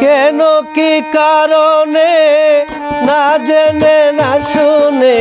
কেন কি কারণে না জেনে না শুনে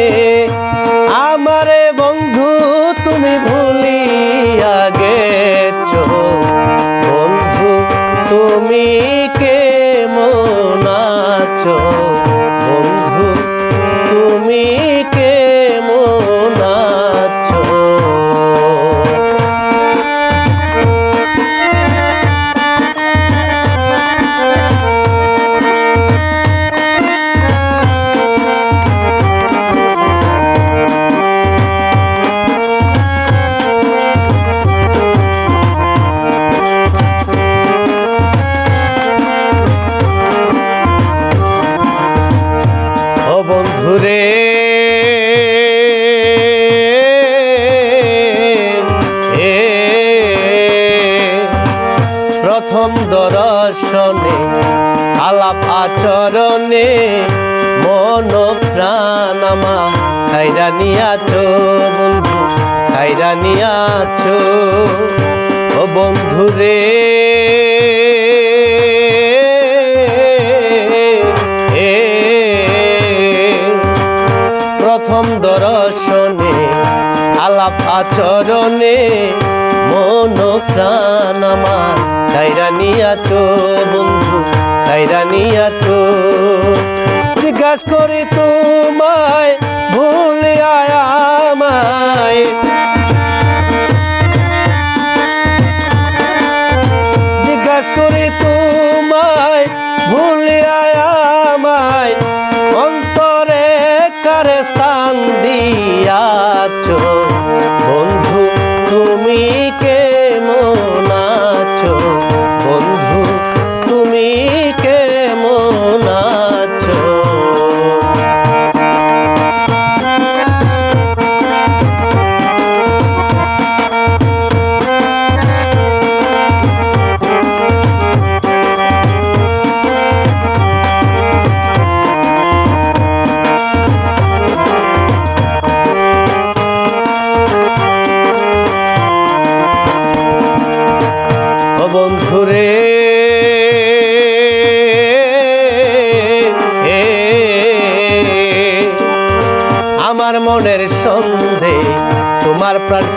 প্রথম দর্শনে আলাপ আচরণে মন প্রাণ আমা নিয়াছো বন্ধু, খাইরা নিয়াছো ও বন্ধুরে এ প্রথম দর্শনে, আলাপ আচরণে মন প্রাণ আমার। খাইরা নিয়াছো বন্ধু খাইরা নিয়াছো জিজ্ঞাস করি তোমায় ভুলে আয় আমায়।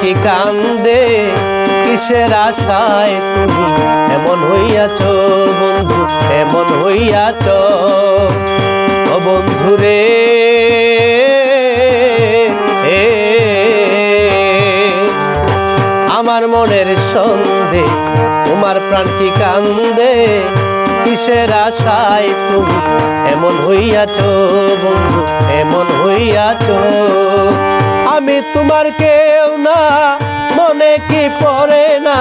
কি কান্দে? কিসের আশায় তুমি এমন হইয়াছ বন্ধু, এমন হইয়াছ? ও বন্ধুরে এ, আমার মনের সন্ধে, তোমার প্রাণ কি কান্দে? কিসের আশায় তুমি এমন হইয়াছ বন্ধু, এমন হইয়াছ? আমি তোমার কেউ না মনে কি পড়ে না?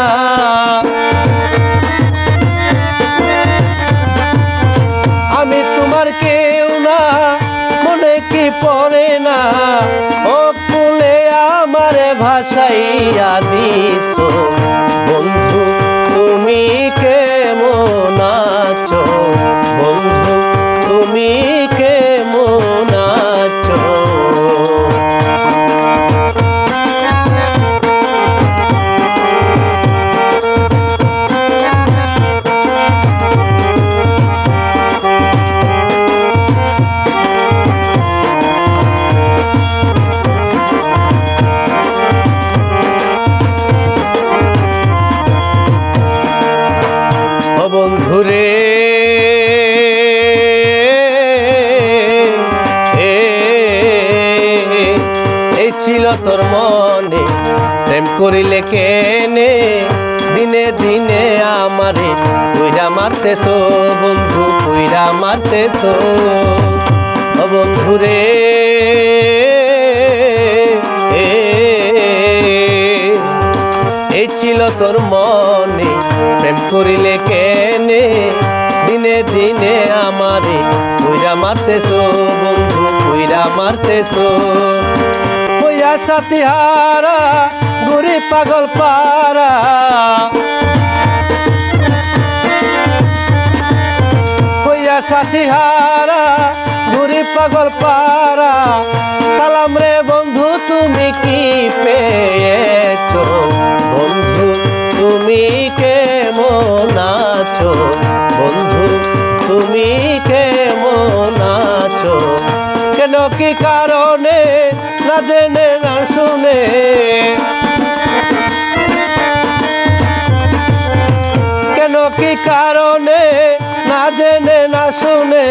বন্ধুরে। এই ছিল তোর মনে। প্রেম করিলে কেনে? দিনে দিনে আমারে কইরা মারতেছ বন্ধু, কইরা মারতেছ। ও বন্ধুরে এই ছিল তোর মনে। প্রেম করিলে দিনে আমারে, কইরা মারতেছ বন্ধু, কইরা মারতেছ। কইয়া সাথী হারা গুরি পাগল পারা কইয়া সাথী হারা ঘুরি পাগল পারা সালাম রে কি কারণে? না জেনে না শুনে। কেন কি কারণে? না জেনে না শুনে।